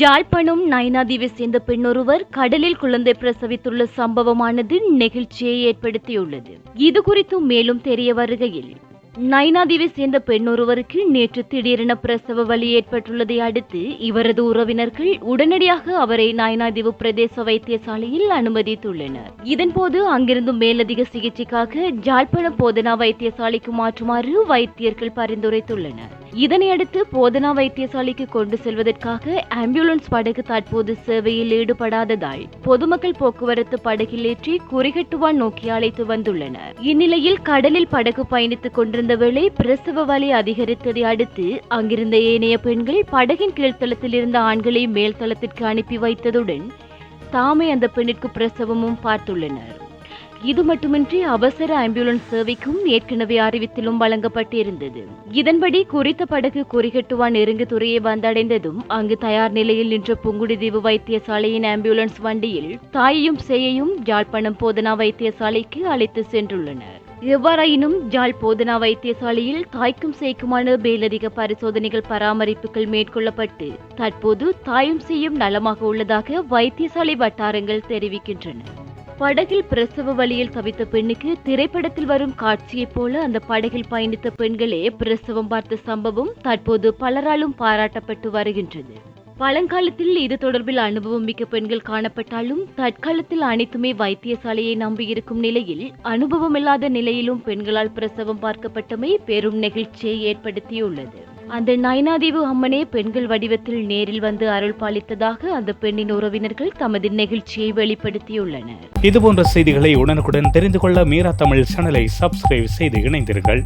யாழ்ப்பாணம் நயனாதீவை சேர்ந்த பெண்ணொருவர் கடலில் குழந்தை பிரசவித்துள்ள சம்பவமானது நெகிழ்ச்சியை ஏற்படுத்தியுள்ளது. இது குறித்து மேலும் தெரிய வருகையில் நயனாதீவை சேர்ந்த பெண்ணொருவருக்கு நேற்று திடீரென பிரசவ வலி ஏற்பட்டுள்ளதை அடுத்து இவரது உறவினர்கள் உடனடியாக அவரை நயனாதீவு பிரதேச வைத்தியசாலையில் அனுமதித்துள்ளனர். இதன்போது அங்கிருந்து மேலதிக சிகிச்சைக்காக ஜாழ்ப்பாணம் போதனா வைத்தியசாலைக்கு மாற்றுமாறு வைத்தியர்கள் பரிந்துரைத்துள்ளனர். இதனையடுத்து போதனா வைத்தியசாலைக்கு கொண்டு செல்வதற்காக ஆம்புலன்ஸ் படகு தற்போது சேவையில் ஈடுபடாததால் பொதுமக்கள் போக்குவரத்து படகில் ஏற்றி குறிகட்டுவான் நோக்கி அழைத்து வந்துள்ளனர். இந்நிலையில் கடலில் படகு பயணித்துக் கொண்டிருந்த வேளை பிரசவ வலி அதிகரித்ததை அடுத்து அங்கிருந்த ஏனைய பெண்கள் படகின் கீழ்த்தளத்தில் இருந்த ஆண்களை மேல்தளத்திற்கு அனுப்பி வைத்ததுடன் தாமே அந்த பெண்ணிற்கு பிரசவமும் பார்த்துள்ளனர். இது மட்டுமின்றி அவசர ஆம்புலன்ஸ் சேவைக்கும் ஏற்கனவே அறிவித்திலும் வழங்கப்பட்டிருந்தது. இதன்படி குறித்த படகு குறிகட்டுவா நெருங்கு துறையை வந்தடைந்ததும் அங்கு தயார் நிலையில் நின்ற புங்குடுதீவு வைத்தியசாலையின் ஆம்புலன்ஸ் வண்டியில் தாயையும் சேயையும் யாழ்ப்பாணம் போதனா வைத்தியசாலைக்கு அழைத்து சென்றுள்ளனர். எவ்வாறாயினும் ஜாழ் போதனா வைத்தியசாலையில் தாய்க்கும் சேய்க்குமான மேலதிக பரிசோதனைகள் பராமரிப்புகள் மேற்கொள்ளப்பட்டு தற்போது தாயும் சேயும் நலமாக உள்ளதாக வைத்தியசாலை வட்டாரங்கள் தெரிவிக்கின்றன. படகில் பிரசவ வழியில் தவித்த பெண்ணுக்கு திரைப்படத்தில் வரும் காட்சியைப் போல அந்த படகில் பயணித்த பெண்களே பிரசவம் பார்த்த சம்பவம் தற்போது பலராலும் பாராட்டப்பட்டு வருகின்றது. பழங்காலத்தில் இது தொடர்பில் அனுபவம் மிக்க பெண்கள் காணப்பட்டாலும் தற்காலத்தில் அனைத்துமே வைத்தியசாலையை நம்பியிருக்கும் நிலையில் அனுபவமில்லாத நிலையிலும் பெண்களால் பிரசவம் பார்க்கப்பட்டமை பெரும் நெகிழ்ச்சியை ஏற்படுத்தியுள்ளது. அந்த நயனாதீவு அம்மனே பெண்கள் வடிவத்தில் நேரில் வந்து அருள் பாலித்ததாக அந்த பெண்ணின் உறவினர்கள் தமது நெகிழ்ச்சியை வெளிப்படுத்தியுள்ளனர். இதுபோன்ற செய்திகளை உடனுக்குடன் தெரிந்து கொள்ள மீரா தமிழ் சேனலை சப்ஸ்கிரைப் செய்து இணைந்தீர்கள்